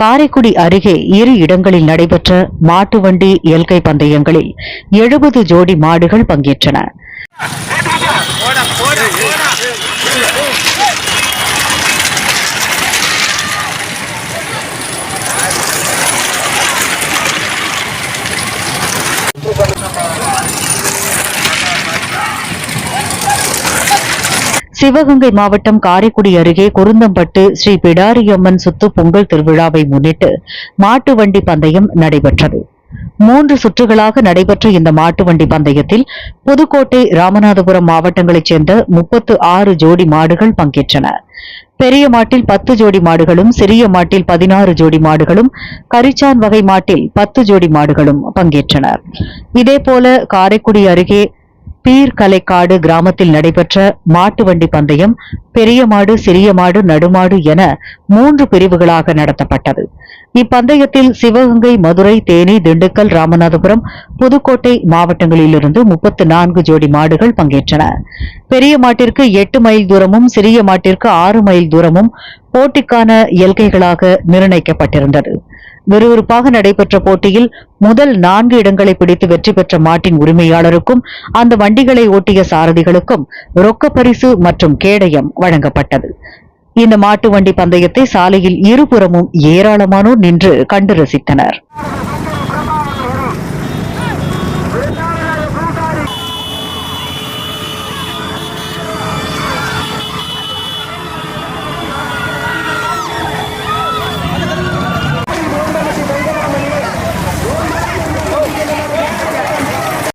காரைக்குடி அருகே இரு இடங்களில் நடைபெற்ற மாட்டு வண்டி இயல்கை பந்தயங்களில் எழுபது ஜோடி மாடுகள் பங்கேற்றன. சிவகங்கை மாவட்டம் காரைக்குடி அருகே குருந்தம்பட்டு ஸ்ரீ பிடாரியம்மன் சுத்து பொங்கல் திருவிழாவை முன்னிட்டு மாட்டு வண்டி பந்தயம் நடைபெற்றது. மூன்று சுற்றுகளாக நடைபெற்ற இந்த மாட்டு வண்டி பந்தயத்தில் புதுக்கோட்டை ராமநாதபுரம் மாவட்டங்களைச் சேர்ந்த முப்பத்து ஆறு ஜோடி மாடுகள் பங்கேற்றன. பெரிய மாட்டில் பத்து ஜோடி மாடுகளும் சிறிய மாட்டில் பதினாறு ஜோடி மாடுகளும் கரிச்சான் வகை மாட்டில் பத்து ஜோடி மாடுகளும் பங்கேற்றனர். இதேபோல காரைக்குடி அருகே பீர்கலைக்காடு கிராமத்தில் நடைபெற்ற மாட்டு வண்டி பந்தயம் பெரிய மாடு சிறிய மாடு நடுமாடு என மூன்று பிரிவுகளாக நடத்தப்பட்டது. இப்பந்தயத்தில் சிவகங்கை மதுரை தேனி திண்டுக்கல் ராமநாதபுரம் புதுக்கோட்டை மாவட்டங்களிலிருந்து முப்பத்து நான்கு ஜோடி மாடுகள் பங்கேற்றன. பெரிய மாட்டிற்கு எட்டு மைல் தூரமும் சிறிய மாட்டிற்கு ஆறு மைல் தூரமும் போட்டிக்கான எல்கைகளாக நிர்ணயிக்கப்பட்டிருந்தது. விறுவிறுப்பாக நடைபெற்ற போட்டியில் முதல் நான்கு இடங்களை பிடித்து வெற்றி பெற்ற மாட்டின் உரிமையாளருக்கும் அந்த வண்டிகளை ஓட்டிய சாரதிகளுக்கும் ரொக்க பரிசு மற்றும் கேடயம் வழங்கப்பட்டது. இந்த மாட்டு வண்டி பந்தயத்தை சாலையில் இருபுறமும் ஏராளமானோர் நின்று கண்டு ரசித்தனர்.